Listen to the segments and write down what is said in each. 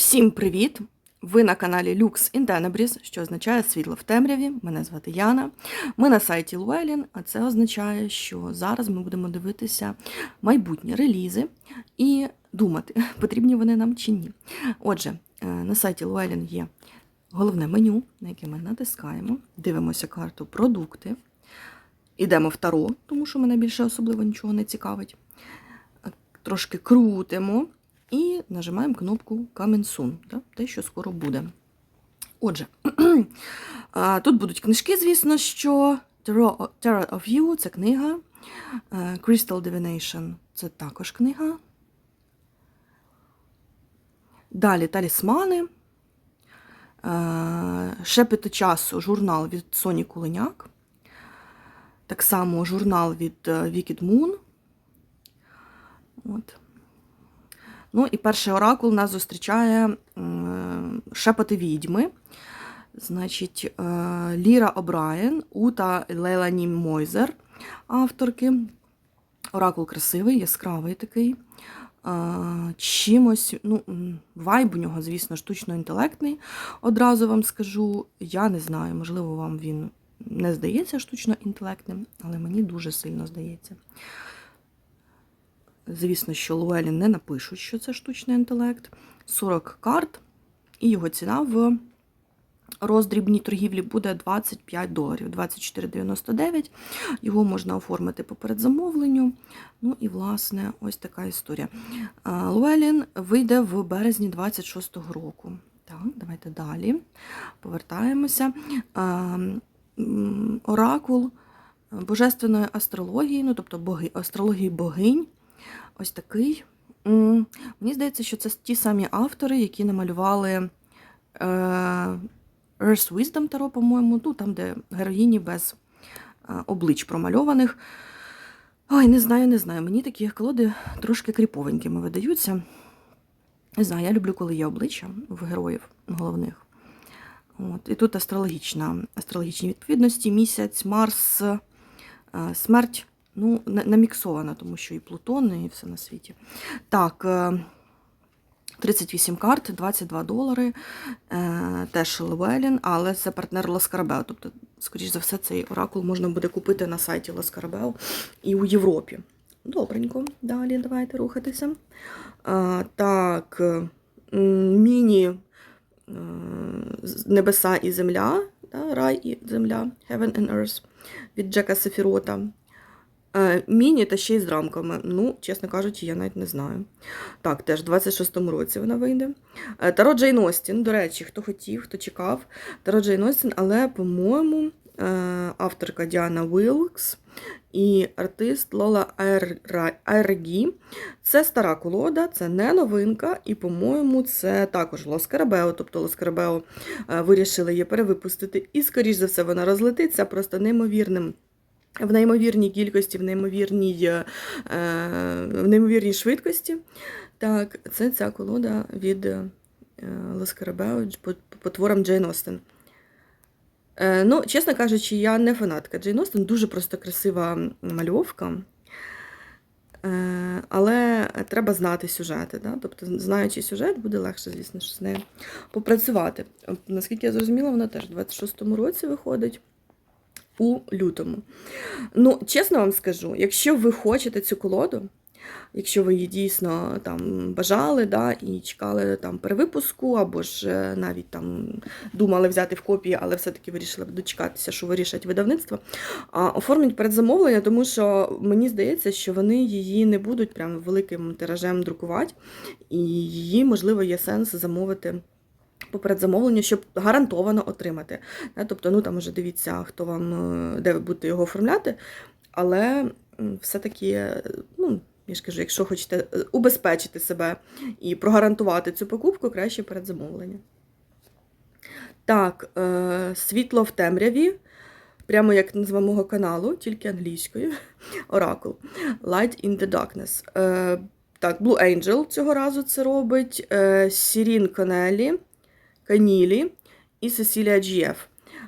Всім привіт! Ви на каналі Lux in Tenebris, що означає світло в темряві. Мене звати Яна. Ми на сайті Llewellyn, а це означає, що зараз ми будемо дивитися майбутні релізи і думати, потрібні вони нам чи ні. Отже, е, на сайті Llewellyn є головне меню, на яке ми натискаємо, дивимося карту продукти. Ідемо в таро, тому що мене більше особливо нічого не цікавить. Трошки крутимо і нажимаємо кнопку Coming Soon, да? те, що скоро буде. Отже, тут будуть книжки, звісно, що Tarot of You це книга, е, Crystal Divination це також книга. Далі талісмани. Е, Шепіти часу журнал від Соні Куленяк. Так само журнал від е, Wicked Moon. От. Ну і перший оракул нас зустрічає шепоти відьми. Значить, е, Ліра Обраєн, Ута Лелані Мойзер, авторки. Оракул красивий, яскравий такий. Е, Чимось, ну, вайб у нього, звісно, штучно-інтелектний. Одразу вам скажу. Я не знаю, можливо, вам він не здається штучно-інтелектним, але мені дуже сильно здається. Звісно, що Луелі не напишуть, що це штучний інтелект. 40 карт, і його ціна в роздрібній торгівлі буде 25 доларів, 24,99. Його можна оформити по передзамовленню. Ну і, власне, ось така історія. Луелін вийде в березні 26-го року. Так, давайте далі. Повертаємося. Оракул божественної астрології, ну тобто боги, астрології богинь. Ось такий. Мені здається, що це ті самі автори, які намалювали е, Earth Wisdom Таро, по-моєму, ну, там, де героїні без е, облич промальованих. Ой, не знаю, не знаю. Мені такі колоди трошки кріповенькими видаються. Не знаю, я люблю, коли є обличчя в героїв головних. От. І тут астрологічна, астрологічні відповідності: місяць, Марс, е, смерть. Ну, наміксована, тому що і Плутон, і все на світі. Так, е, 38 карт, 22 долари. е, Теж Левелін, але це партнер Ласкарабео. Тобто, скоріш за все, цей оракул можна буде купити на сайті Ласкарабео і у Європі. Добренько, далі давайте рухатися. Е, Так, е, міні е, Небеса і Земля, да, Рай і Земля, Heaven and Earth від Джека Сефірота. Е, Міні та ще й з рамками. Ну, чесно кажучи, я навіть не знаю. Так, теж в 26-му році вона вийде. Е, Таро Джейн Остін, до речі, хто хотів, хто чекав. Таро Джейн Остін, але, по-моєму, е, авторка Діана Вілкс і артист Лола Айр- Це стара колода, це не новинка, і, по-моєму, це також Лос Карабео. Тобто Лос Карабео вирішили її перевипустити. І, скоріш за все, вона розлетиться просто неймовірним. В неймовірній кількості, в неймовірній, е, в неймовірній швидкості. Так, це ця колода від е, Ласкарабео по, творам Джейн Остен. Е, ну, чесно кажучи, я не фанатка Джейн Остен, дуже просто красива мальовка. Але треба знати сюжети. Да? Тобто, знаючи сюжет, буде легше, звісно, з нею попрацювати. Наскільки я зрозуміла, вона теж в 26-му році виходить у лютому. Ну, чесно вам скажу, якщо ви хочете цю колоду, якщо ви її дійсно там бажали да, і чекали там перевипуску, або ж е, навіть там думали взяти в копії, але все-таки вирішили дочекатися, що вирішать видавництво, а, оформіть передзамовлення, тому що мені здається, що вони її не будуть прям великим тиражем друкувати, і її, можливо, є сенс замовити по передзамовленню, щоб гарантовано отримати. Тобто, ну там уже дивіться, хто вам, е, де ви будете його оформляти, але все-таки, е, ну, я ж кажу, якщо хочете е, убезпечити себе і прогарантувати цю покупку, краще передзамовлення. Так, е, світло в темряві. Прямо як назва мого каналу, тільки англійською. Оракул. Light in the Darkness. Е, так, Blue Angel цього разу це робить. Е, Сірін Конелі, Канілі і Сесілія Джієф.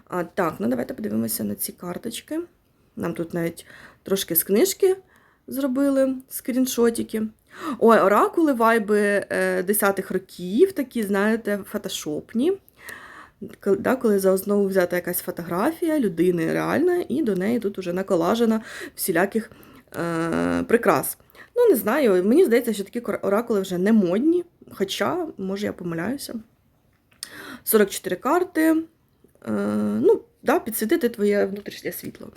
А, так, ну давайте подивимося на ці карточки. Нам тут навіть трошки з книжки зробили скріншотики. Ой, оракули, вайби е, 10-х років, такі, знаєте, фотошопні. Да, коли за основу взята якась фотографія людини реальна, і до неї тут уже наколажена всіляких е, прикрас. Ну, не знаю, мені здається, що такі оракули вже не модні, хоча, може, я помиляюся. 44 карти. Е, ну, да, підсвітити твоє внутрішнє світло.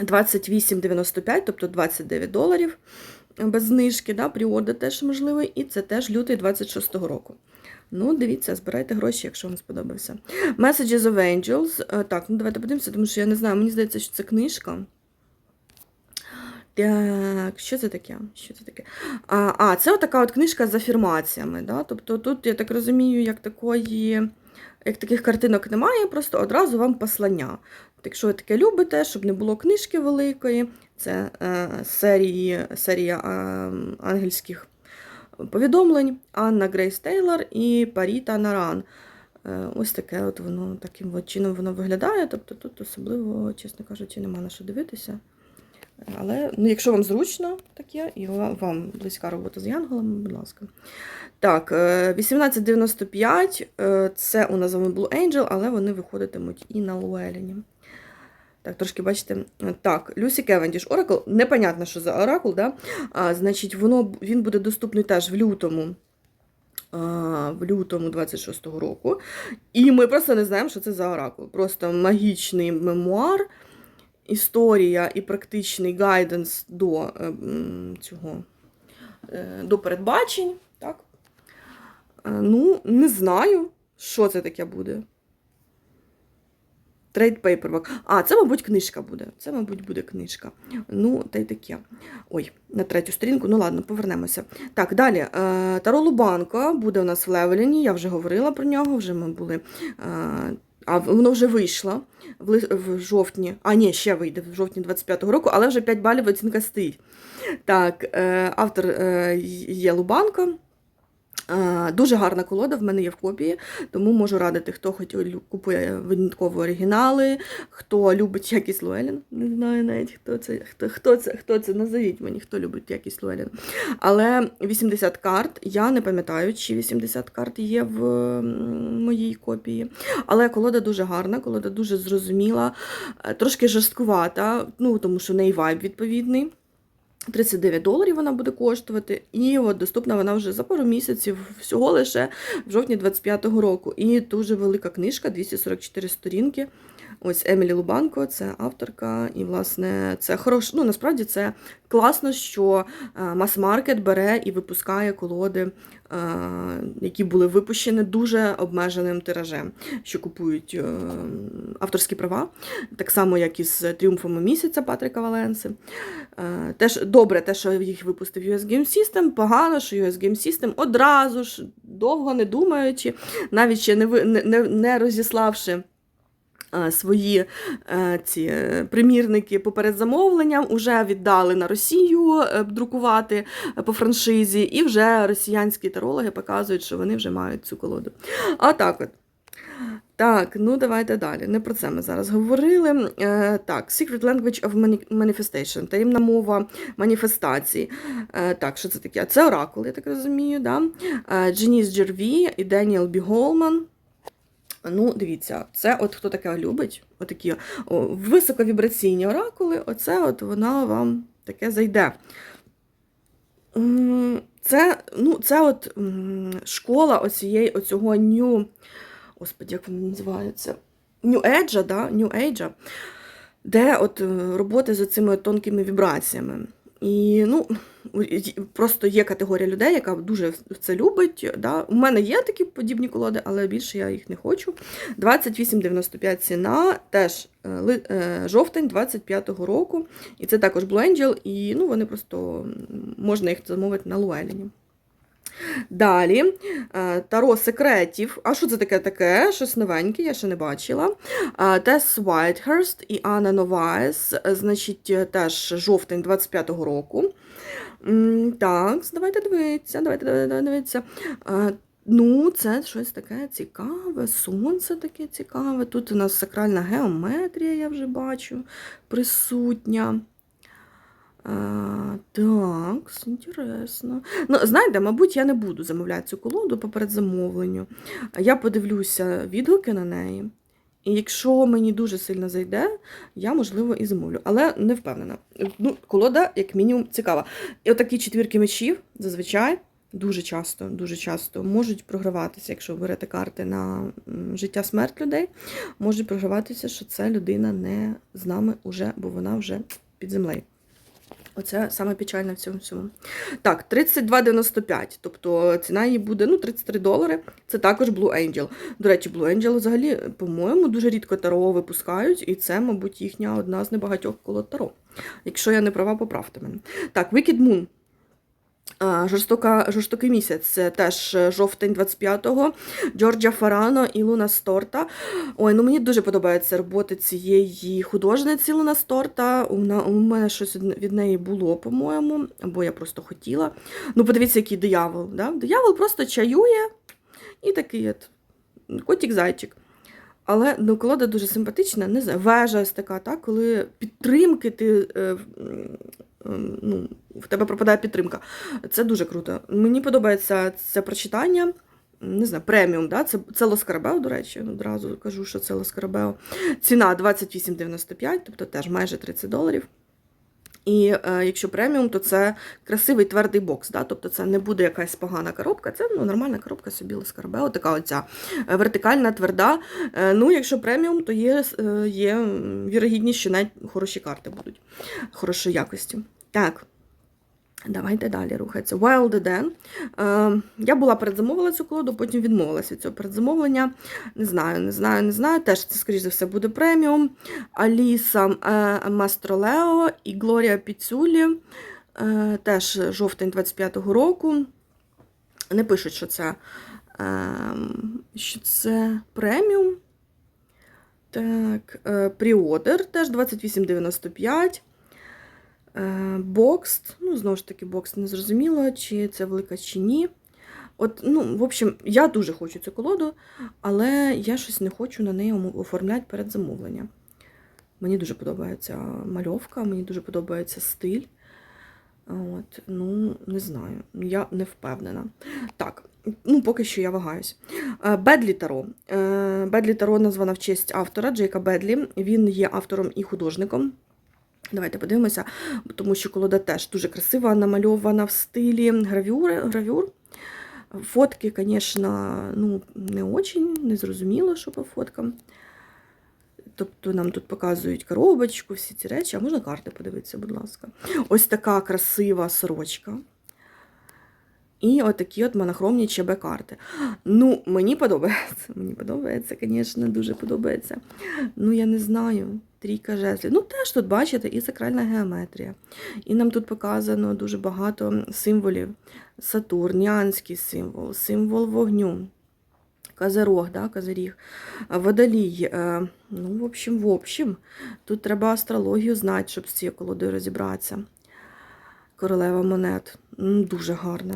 28,95, тобто 29 доларів без знижки, да, пріордер теж можливий, і це теж лютий 26-го року. Ну, дивіться, збирайте гроші, якщо вам сподобався. Messages of Angels. Е, Так, ну давайте подивимося, тому що я не знаю, мені здається, що це книжка. Так, що це таке? Що це таке? А, а це отака от книжка з афірмаціями. Да? Тобто тут, я так розумію, як такої, як таких картинок немає, просто одразу вам послання. От Якщо ви таке любите, щоб не було книжки великої, це е, серії, серія е, ангельських повідомлень Анна Грейс Тейлор і Паріта Наран. Е, Ось таке от воно таким от чином воно виглядає. Тобто тут особливо, чесно кажучи, нема на що дивитися. Але ну, якщо вам зручно таке, і вам близька робота з янголами, будь ласка. Так, е, 1895 е, це у нас з вами Blue Angel, але вони виходитимуть і на Луеліні. Так, трошки бачите. Е, Так, Люсі Кевендіш Оракл. Непонятно, що за оракул, да? а, значить, воно, він буде доступний теж в лютому. В лютому 26-го року. І ми просто не знаємо, що це за оракул. Просто магічний мемуар, історія і практичний гайденс до е, цього е, до передбачень. Так? Е, Ну, не знаю, що це таке буде. Trade paperback. А, це, мабуть, книжка буде. Це, мабуть, буде книжка. Ну, та й таке. Ой, на третю сторінку. Ну, ладно, повернемося. Так, далі. Таро Лубанко буде у нас в Левеліні. Я вже говорила про нього, вже ми були. А воно вже вийшло в, жовтні. А, ні, ще вийде в жовтні 25-го року, але вже 5 балів оцінка стоїть. Так, е, автор е, є Лубанко. Е, Дуже гарна колода, в мене є в копії, тому можу радити, хто хоч купує винятково оригінали, хто любить якість Луелін. Не знаю навіть, хто це, хто, хто це, хто це, назовіть мені, хто любить якість Луелін. Але 80 карт, я не пам'ятаю, чи 80 карт є в моїй копії. Але колода дуже гарна, колода дуже зрозуміла, е, трошки жорсткувата, ну тому що в неї вайб відповідний. 39 доларів вона буде коштувати, і от доступна вона вже за пару місяців, всього лише в жовтні 25-го року. І дуже велика книжка, 244 сторінки. Ось Емілі Лубанко, це авторка, і, власне, це хорош. Ну, насправді це класно, що е, мас-маркет бере і випускає колоди, е, які були випущені дуже обмеженим тиражем, що купують е, авторські права, так само, як і з тріумфами місяця Патрика Валенси. Теж добре, те, що їх випустив US Game System, погано, що US Game System одразу ж, довго не думаючи, навіть ще не, не, не, розіславши свої е, ці е, примірники по передзамовленням, уже віддали на Росію е, друкувати е, по франшизі, і вже росіянські тарологи показують, що вони вже мають цю колоду. А так от. Так, ну давайте далі. Не про це ми зараз говорили. Е, так, Secret Language of Manifestation, таємна мова маніфестації. Е, так, що це таке? Це оракул, я так розумію. Да? Е, Дженіс Джерві і Деніел Бі Голман. Ну, дивіться, це от хто таке любить, отакі о, високовібраційні оракули, оце от вона вам таке зайде. Це, ну, це от школа оцієї, оцього New, господи, як воно називається? New Age, да? New Age, де от е, роботи з цими тонкими вібраціями. І ну, просто є категорія людей, яка дуже це любить. Да? У мене є такі подібні колоди, але більше я їх не хочу. 28,95 ціна, теж е, е, жовтень 25-го року. І це також Blue Angel, і ну, вони просто можна їх замовити на Луеліні. Далі е, Таро секретів. А що це таке таке? Щось новеньке, я ще не бачила. Е, Тес Вайтхерст і Анна Новаес, значить, теж жовтень 25-го року. Так, давайте дивитися, давайте, давайте дивитися. Е, Ну, це щось таке цікаве, сонце таке цікаве. Тут у нас сакральна геометрія, я вже бачу, присутня. Так, інтересно. Ну, знаєте, мабуть, я не буду замовляти цю колоду по передзамовленню. Я подивлюся відгуки на неї. І якщо мені дуже сильно зайде, я, можливо, і замовлю. Але не впевнена. Ну, колода, як мінімум, цікава. І отакі четвірки мечів зазвичай дуже часто, дуже часто можуть програватися, якщо берете карти на життя смерть людей, можуть програватися, що це людина не з нами уже, бо вона вже під землею. Оце саме печальне в цьому всьому. Так, 32,95. Тобто ціна її буде ну, 33 долари. Це також Blue Angel. До речі, Blue Angel взагалі, по-моєму, дуже рідко таро випускають, і це, мабуть, їхня одна з небагатьох коло таро. Якщо я не права, поправте мене. Так, Wicked Moon. Жорстока, жорстокий місяць, це теж е, жовтень 25-го, Джорджа Фарано і Луна Сторта. Ой, ну мені дуже подобаються роботи цієї художниці Луна Сторта. У, мене щось від- неї було, по-моєму, або я просто хотіла. Ну, подивіться, який диявол. Да? Диявол просто чаює і такий от котик-зайчик. Але ну, колода дуже симпатична, не знаю, вежа ось така, так, коли підтримки ти. Е, м, ну, в тебе пропадає підтримка. Це дуже круто. Мені подобається це прочитання. Не знаю, преміум, да? це, це Лоскарабео, до речі, одразу кажу, що це Лоскарабео. Ціна 28,95, тобто теж майже 30 доларів. І е, якщо преміум, то це красивий твердий бокс. Да? Тобто це не буде якась погана коробка, це ну, нормальна коробка собі Лоскарабео, така оця е, вертикальна, тверда. Е, ну, якщо преміум, то є, е, є вірогідність, що навіть хороші карти будуть хорошої якості. Так. Давайте далі рухатися. Wild Den. Е, я була передзамовила цю колоду, потім відмовилася від цього передзамовлення. Не знаю, не знаю, не знаю. Теж це, скоріш за все, буде преміум. Аліса е, Мастролео і Глорія Піцюлі. Е, теж жовтень 25-го року. Не пишуть, що це, е, що це преміум. Так, Пріодер теж 28,95. Е, Бокст, ну, знову ж таки, бокст не зрозуміло, чи це велика, чи ні. От, ну, в общем, я дуже хочу цю колоду, але я щось не хочу на неї оформляти перед замовленням. Мені дуже подобається мальовка, мені дуже подобається стиль. От, ну, не знаю, я не впевнена. Так, ну, поки що я вагаюсь. Е, Бедлі Таро. Е, Бедлі Таро названа в честь автора Джейка Бедлі. Він є автором і художником. Давайте подивимося, тому що колода теж дуже красива, намальована в стилі гравюри, гравюр. Фотки, звісно, ну, не очень, не зрозуміло, що по фоткам. Тобто нам тут показують коробочку, всі ці речі, а можна карти подивитися, будь ласка. Ось така красива сорочка. І отакі от монохромні ЧБ карти. Ну, мені подобається. Мені подобається, звісно, дуже подобається. Ну, я не знаю. Трійка жезлів. Ну, теж тут, бачите, і сакральна геометрія. І нам тут показано дуже багато символів. Сатурнянський символ, символ вогню. Козерог, да, козиріг, а водолій. е, Ну, в общем, в общем, тут треба астрологію знати, щоб з цією колодою розібратися. Королева монет. Дуже гарна.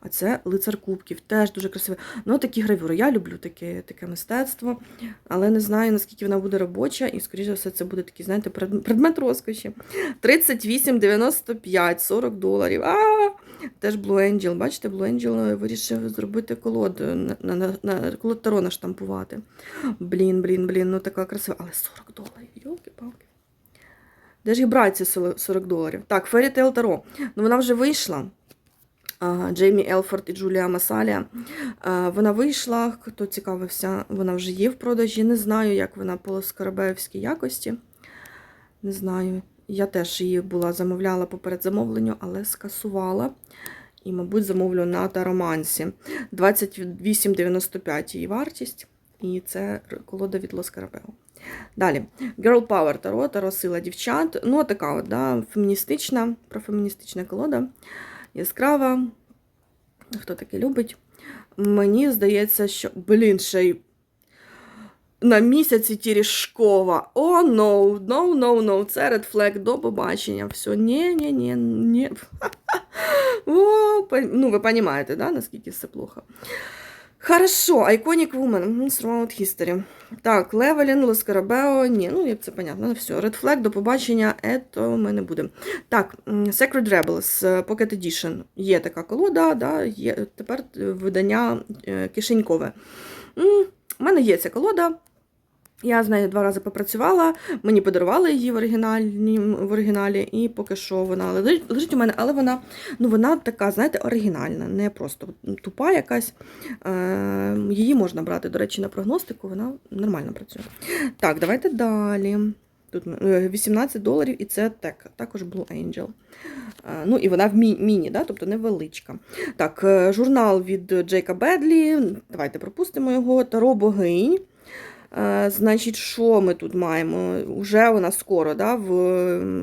А це лицар кубків, теж дуже красиве. Ну, такі гравюри. Я люблю таке, таке мистецтво, але не знаю, наскільки вона буде робоча, і, скоріше все, це буде такий, знаєте, предмет розкоші. 38,95, 40 доларів. А, теж Blue Angel. Бачите, Blue Angel вирішив зробити колоду, на, на, на, на колод Таро наштампувати. Блін, блін, блін, ну така красива. Але 40 доларів, йолки-палки. Де ж їх брати ці 40 доларів? Так, Fairy Tail Таро. Ну, вона вже вийшла. Джеймі Елфорд і Джулія Масалія. Вона вийшла, хто цікавився, вона вже є в продажі. Не знаю, як вона по скарабеївській якості. Не знаю. Я теж її була замовляла по передзамовленню, але скасувала. І, мабуть, замовлю на Таромансі. 28,95 її вартість. І це колода від Лоскарабео. Далі. Girl Power Таро, Таро сила дівчат. Ну, така от, да, феміністична, профеміністична колода. Яскрава. Хто таке любить? Мені здається, що. Блін, ще й на місяці Тірішкова. О, no, no, no, no. Це Red Flag до побачення. Все, ні, ні, ні, ні. О, ну, ви розумієте, да, наскільки все плохо. Хорошо, Iconic Woman, Throughout History. Так, Левелін, Лоскарабео, ні, ну як це понятно, ну все. Red Flag, до побачення, ето ми не будемо. Так, Sacred Rebels, е, Pocket Edition. Є така колода, да, є тепер е, видання е, кишенькове. У мене є ця колода. Я з нею два рази попрацювала, мені подарували її в оригіналі, в оригіналі, і поки що вона лежить, лежить у мене, але вона, ну, вона така, знаєте, оригінальна, не просто тупа якась. Е, її можна брати, до речі, на прогностику, вона нормально працює. Так, давайте далі. Тут е, 18 доларів, і це тек, також Blue Angel. Е, Ну, і вона в мі- міні, да? тобто невеличка. Так, е, журнал від Джейка Бедлі. Давайте пропустимо його. Таро богинь. Е, Значить, що ми тут маємо? Уже вона скоро, да, в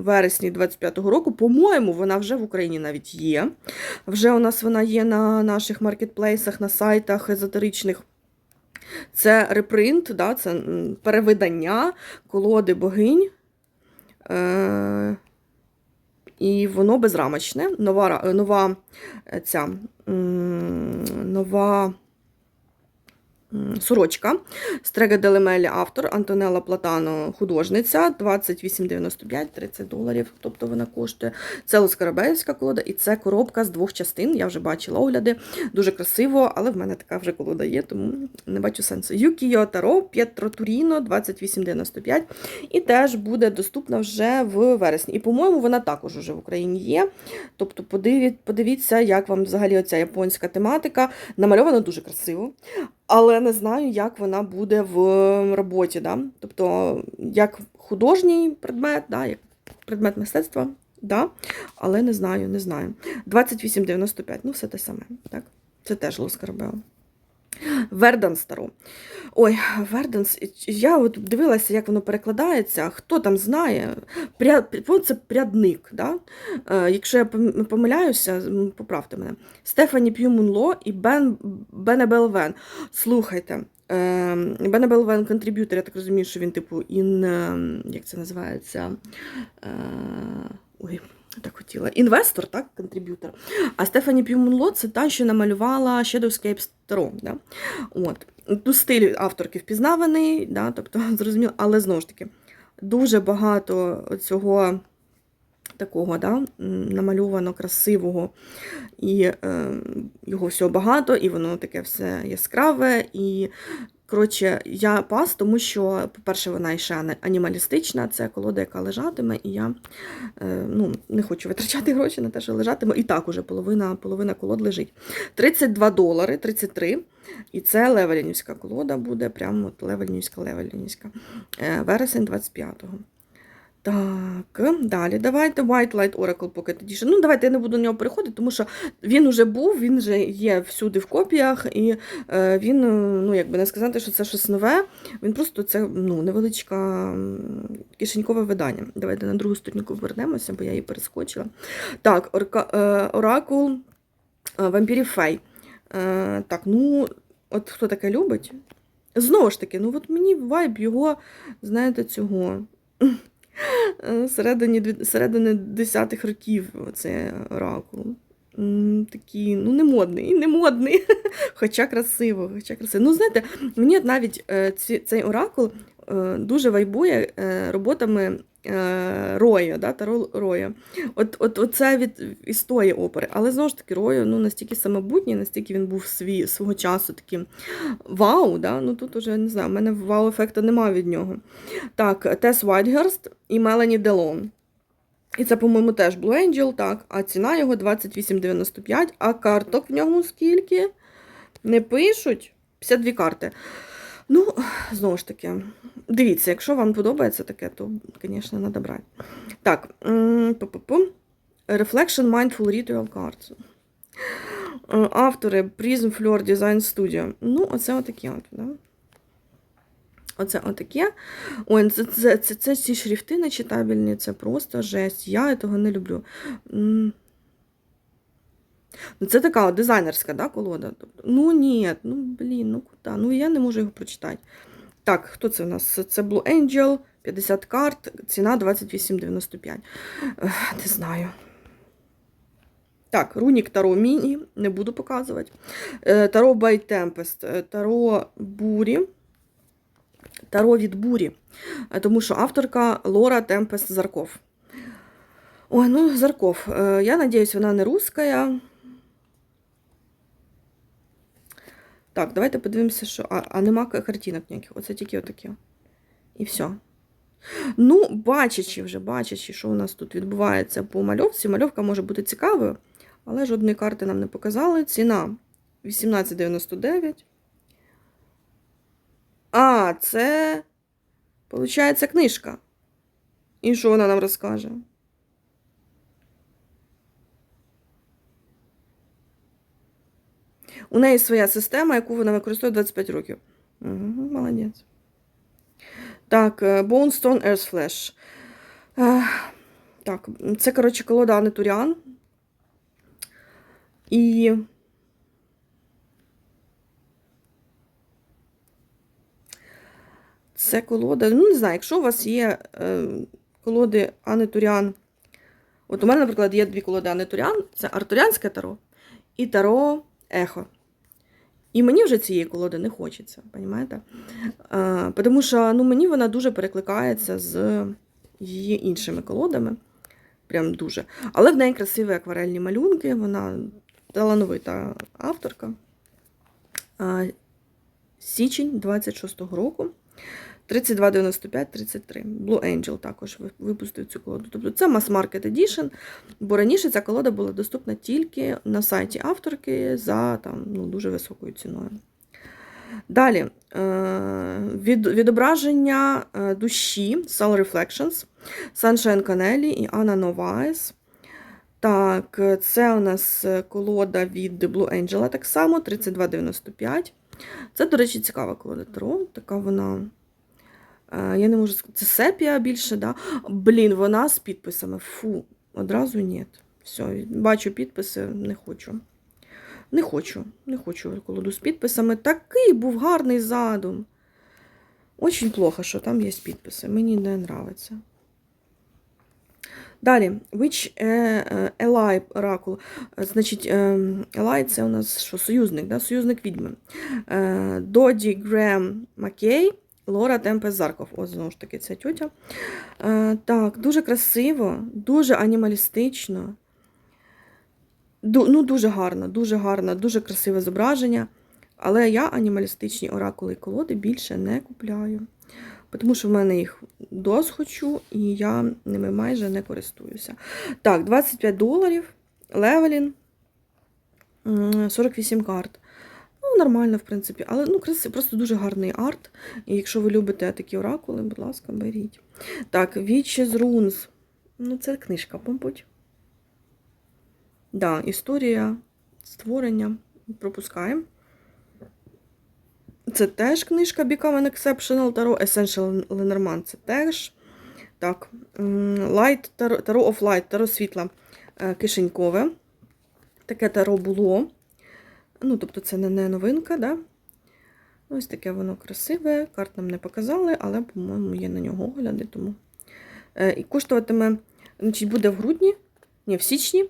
вересні 25-го року. По-моєму, вона вже в Україні навіть є. Вже у нас вона є на наших маркетплейсах, на сайтах езотеричних. Це репринт, да, це перевидання колоди богинь. Е, і воно безрамочне. Нова, нова е, ця нова сорочка. Стрега Делемелі автор, Антонела Платано художниця, 28,95, 30 доларів, тобто вона коштує. Це Лоскарабеївська колода, і це коробка з двох частин. Я вже бачила огляди. Дуже красиво, але в мене така вже колода є, тому не бачу сенсу. Юкіо Таро, П'єтро Туріно, 28,95. І теж буде доступна вже в вересні. І, по-моєму, вона також вже в Україні є. Тобто, подивіться, як вам взагалі оця японська тематика. Намальовано дуже красиво. Але не знаю, як вона буде в роботі. Да? Тобто, як художній предмет, да? як предмет мистецтва, да? але не знаю, не знаю. 28,95, ну все те саме. Так? Це теж Лоскарбео. Верданс Ой, Верданс, я от дивилася, як воно перекладається. Хто там знає? Пря... Це прядник. Да? Е, якщо я помиляюся, поправте мене. Стефані П'ю Мунло і Бен Бенебел Вен. Слухайте. е, Бенебел Вен контриб'ютор, я так розумію, що він, типу, ін. е, Як це називається? Е, Ой, так хотіла. Інвестор, так, контриб'ютор. А Стефані П'юмунло це та, що намалювала Shadowscape Таро. Да? От. Тут стиль авторки впізнаваний, да? тобто, зрозуміло, але знову ж таки, дуже багато цього такого да? намальовано красивого, і е, його всього багато, і воно таке все яскраве. І Коротше, я пас, тому що, по-перше, вона ще анімалістична, це колода, яка лежатиме, і я е, ну, не хочу витрачати гроші на те, що лежатиме. І так уже половина, половина колод лежить. 32 долари, 33. І це левелінівська колода буде, прямо от Левельнівська-левелінівська. Е, вересень 25-го. Так, далі. Давайте White Light Oracle Pocket Edition. Ну, давайте я не буду на нього переходити, тому що він вже був, він вже є всюди в копіях, і е, він, е, ну, якби не сказати, що це щось нове. Він просто це ну, невеличка кишенькове видання. Давайте на другу сторінку вернемося, бо я її перескочила. Так, е, Оракул е, Вампірів Фей. Е, так, ну, от хто таке любить? Знову ж таки, ну от мені вайб його, знаєте, цього. Е, Середині, середини 10-х років це Оракул. Такий, ну, не модний, не модний. Хоча красиво, хоча красиво. Ну, знаєте, мені навіть е, цей оракул е, дуже вайбує роботами Роя, да, Таро Роя. От, от, оце від із тої опери. Але знову ж таки, Рою ну, настільки самобутній, настільки він був свій, свого часу таким вау. Да? Ну, тут уже не знаю, в мене вау-ефекту немає від нього. Так, Тес Вайтгерст і Мелані Делон. І це, по-моєму, теж Blue Angel, так, а ціна його 28,95, а карток в ньому скільки? Не пишуть. 52 карти. Ну, знову ж таки, дивіться, якщо вам подобається таке, то, звісно, треба брати. Так, м, пу-пу-пу. Reflection Mindful Ritual Cards. Е, Автори Prism Fleur Design Studio. Ну, оце отакі от, да? Оце отаке. Ой, це, це, це, це ці шрифти нечитабельні, це просто жесть. Я того не люблю. Ну, це така дизайнерська да, колода. Ну ні, ну блін, ну куди? Ну я не можу його прочитати. Так, хто це у нас? Це Blue Angel, 50 карт, ціна 28,95. Не знаю. Так, Рунік Таро Міні, не буду показувати. Е, Таро Tempest, е, Таро Бурі. Таро від бурі. Е, Тому що авторка Лора Темпест Зарков. Ой, ну, Зарков. Е, Я надіюсь, вона не русская. Так, давайте подивимося, що. А, а нема картинок ніяких. Оце тільки отакі. І все. Ну, бачачи вже, бачачи, що у нас тут відбувається по мальовці, мальовка може бути цікавою, але жодної карти нам не показали. Ціна 18,99. А, це, виходить, книжка. І що вона нам розкаже? У неї своя система, яку вона використовує 25 років. Угу, молодець. Так, е, Bone Stone Earth Flash. Е, Так, це, коротше, колода Анетуріан. І. Це колода. Ну, не знаю, якщо у вас є е, колоди Анетуріан. От у мене, наприклад, є дві колоди Анетуріан. Це Артуріанське таро і таро Ехо. І мені вже цієї колоди не хочеться, розумієте? Тому що ну, мені вона дуже перекликається з її іншими колодами. Прям дуже. Але в неї красиві акварельні малюнки, вона талановита авторка. Січень 26-го року. 32,95-33. Blue Angel також випустив цю колоду. Тобто це Mass Market Edition, бо раніше ця колода була доступна тільки на сайті авторки за там, ну, дуже високою ціною. Далі е, від, відображення е, душі Soul Reflections, Sunshine Canelli і Anna Novaes. Так, це у нас колода від Blue Angel так само, 32,95. Це, до речі, цікава колода Таро. Така вона. Е, Я не можу сказати, це сепія більше, да? Блін, вона з підписами. Фу, одразу ні. Все, бачу підписи, не хочу. Не хочу, не хочу колоду з підписами. Такий був гарний задум. Очень плохо, що там є підписи. Мені не нравиться. Далі, Witch е, е. Е, Значить, е, Ally це у нас що, союзник, да? союзник відьми. Доді Грем Маккей, Лора Темпес Зарков. Ось знову ж таки, ця тютя. Е, так, дуже красиво, дуже анімалістично. Ду, ну, дуже гарно, дуже гарно, дуже красиве зображення. Але я анімалістичні оракули і колоди більше не купляю. Тому що в мене їх досхочу, і я ними майже не користуюся. Так, 25 доларів, левелін, 48 карт. Ну, нормально, в принципі, але ну, просто дуже гарний арт. І якщо ви любите такі оракули, будь ласка, беріть. Так, Witches Runes. Ну, це книжка, мабуть. Да, історія створення. Пропускаємо. Це теж книжка Become an Exceptional Tarot, Essential Lenormand це теж. Так, Light, Tarot of Light, Таро світла е, кишенькове. Таке таро було. Ну, тобто це не, новинка, да? Ось таке воно красиве. Карт нам не показали, але, по-моєму, є на нього огляди. Тому. Е, І коштуватиме, значить, буде в грудні, ні, в січні.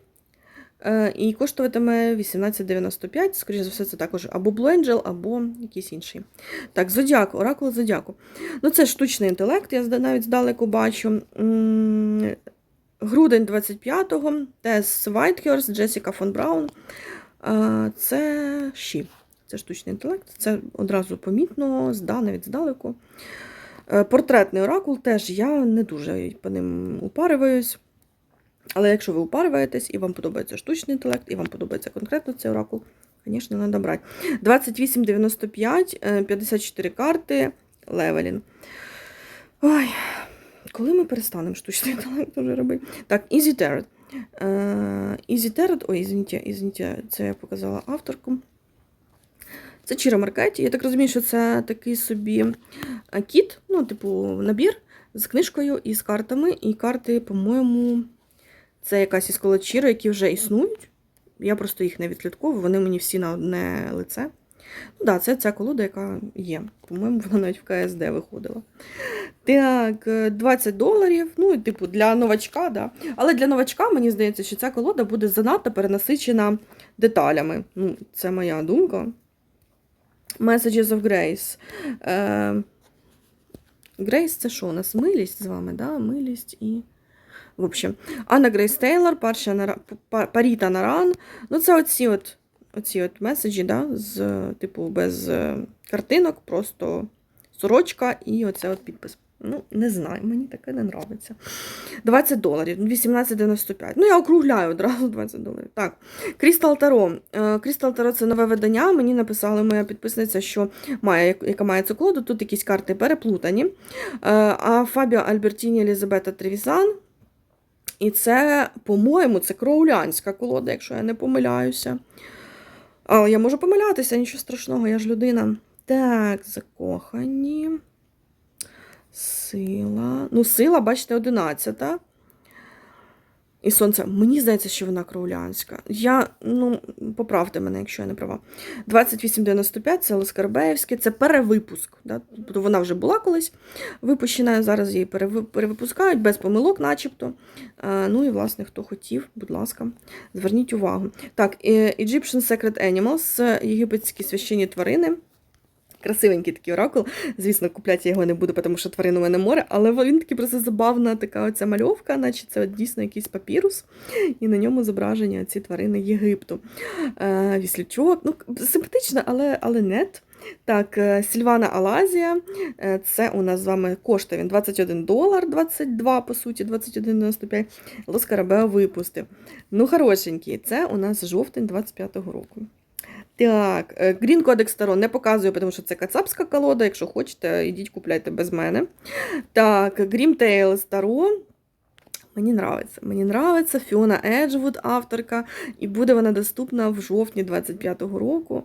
Е, І коштуватиме 18,95. Скоріше за все, це також або Blue Angel, або якийсь інший. Так, Зодіак, Оракул Зодіаку. Ну, це штучний інтелект, я навіть здалеку бачу. Грудень 25-го, Тес Вайтхерс, Джесіка фон Браун. Е, Це Ші. Це штучний інтелект. Це одразу помітно, зда, навіть здалеку. Е, Портретний оракул теж я не дуже по ним упариваюсь. Але якщо ви упарюєтесь і вам подобається штучний інтелект, і вам подобається конкретно цей оракул, звісно, треба брати. 28,95, е, 54 карти, левелін. Ой, коли ми перестанемо штучний інтелект вже робити? Так, Easy Tarot. Е, Easy Tarot, ой, извините, извините, це я показала авторку. Це Чіра Маркеті. Я так розумію, що це такий собі е, кіт, ну, типу, набір з книжкою і з картами. І карти, по-моєму, це якась із Чіро, які вже існують. Я просто їх не відслідковую, вони мені всі на одне лице. Ну да, це ця колода, яка є. По-моєму, вона навіть в КСД виходила. Так, е, 20 доларів. Ну, типу, для новачка, да. Але для новачка мені здається, що ця колода буде занадто перенасичена деталями. Ну, це моя думка. Messages of Grace. Е, Грейс це що у нас? Милість з вами, да? Милість і. В общем, Анна Грейс Тейлор, Паріта Наран. Ну, це оці от, оці от меседжі, да? з, типу, без е, картинок, просто сорочка і оце от підпис. Ну, не знаю, мені таке не нравиться. 20 доларів, 18,95. Ну, я округляю одразу 20 доларів. Так, Крістал Таро. Крістал Таро це нове видання. Мені написала моя підписниця, що має, яка має цю колоду. Тут якісь карти переплутані. Е, А Фабіо Альбертіні Елізабета Тревізан. І це, по-моєму, це кроулянська колода, якщо я не помиляюся. Але я можу помилятися, нічого страшного, я ж людина. Так, закохані. Сила. Ну, сила, бачите, 11. І сонце. Мені здається, що вона кроулянська. Я, ну, поправте мене, якщо я не права. 2895 це Лоскарбеївське, це перевипуск. Да? Тобто вона вже була колись випущена, зараз її перевипускають без помилок, начебто. Ну і, власне, хто хотів, будь ласка, зверніть увагу. Так, Egyptian Secret Animals, е, єгипетські священні тварини. Красивенький такий оракул. Звісно, купляти я його не буду, тому що тварин у мене море, але він такий просто забавна така оця мальовка, наче це дійсно якийсь папірус, і на ньому зображені ці тварини Єгипту. Е, віслючок, ну, симпатично, але, але нет. Так, е, Сільвана Алазія, е, це у нас з вами коштує він 21 долар, 22, по суті, 21,95. Лоскарабео випустив. Ну, хорошенький, це у нас жовтень 25-го року. Так, е, Green Codex Таро не показую, тому що це кацапська колода. Якщо хочете, ідіть купляйте без мене. Так, Grim Tales Таро. Мені нравиться. Мені нравиться Фіона Еджвуд, авторка, і буде вона доступна в жовтні 25-го року.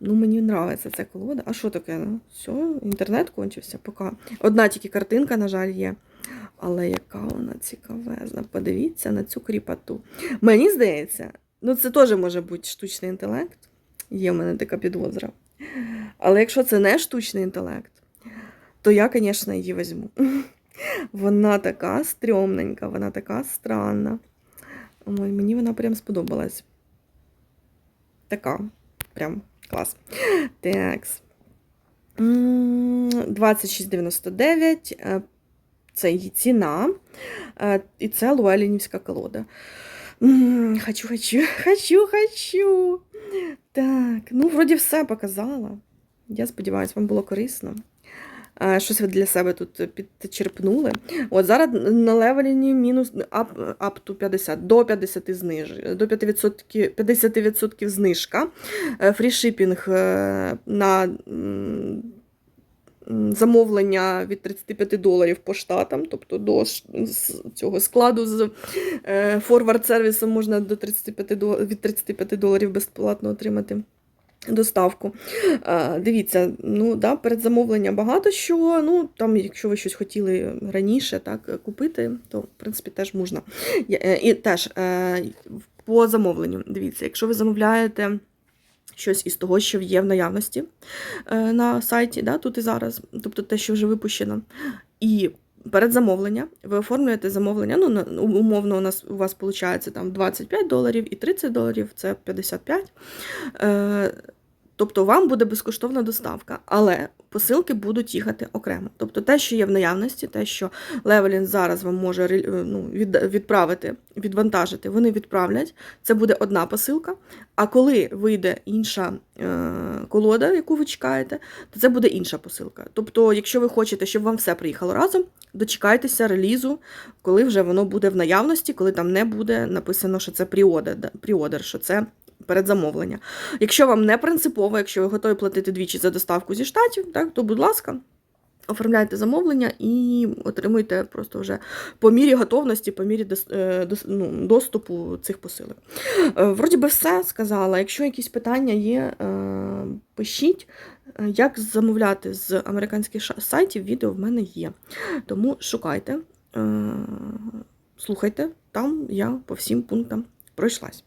Ну, мені нравиться ця колода. А що таке? Ну, все, інтернет кончився. Пока. Одна тільки картинка, на жаль, є. Але яка вона цікавезна. Подивіться на цю кріпоту. Мені здається, ну це теж може бути штучний інтелект. Є в мене така підозра. Але якщо це не штучний інтелект, то я, звісно, її візьму. Вона така стрьомненька, вона така странна. Ой, мені вона прям сподобалась. Така. Прям клас. Такс. М, 26,99. е, Це її ціна. Е, І це Луелінівська колода. Хочу, хочу, хочу, хочу. Так, ну, вроді все показала. Я сподіваюся, вам було корисно. Щось ви для себе тут підчерпнули. От зараз на левеліні мінус ап to 50, до 50 зниж, до 5%, 50% знижка. Е, Фрішипінг е, на замовлення від 35 доларів по штатам, тобто до цього складу з е, форвард-сервісом можна до 35 дол- від 35 доларів безплатно отримати. Доставку. А, дивіться, ну да, передзамовлення багато що. Ну там, якщо ви щось хотіли раніше так купити, то в принципі теж можна. Е, І теж е, по замовленню. Дивіться, якщо ви замовляєте щось із того, що є в наявності е, на сайті, да, тут і зараз, тобто те, що вже випущено, і передзамовлення, ви оформлюєте замовлення. Ну, умовно, у нас у вас виходить там 25 доларів і 30 доларів, це 55. Е, Тобто вам буде безкоштовна доставка, але посилки будуть їхати окремо. Тобто те, що є в наявності, те, що Левелін зараз вам може ре- ну, відправити, відвантажити, вони відправлять. Це буде одна посилка. А коли вийде інша е, колода, яку ви чекаєте, то це буде інша посилка. Тобто, якщо ви хочете, щоб вам все приїхало разом, дочекайтеся релізу, коли вже воно буде в наявності, коли там не буде написано, що це пріодер що це передзамовлення. Якщо вам не принципово, якщо ви готові платити двічі за доставку зі штатів, так, то, будь ласка, оформляйте замовлення і отримуйте просто вже по мірі готовності, по мірі е, ну, доступу цих посилок. Е, Вроді би все сказала. Якщо якісь питання є, е, пишіть. Як замовляти з американських сайтів, відео в мене є. Тому шукайте, слухайте, там я по всім пунктам пройшлась.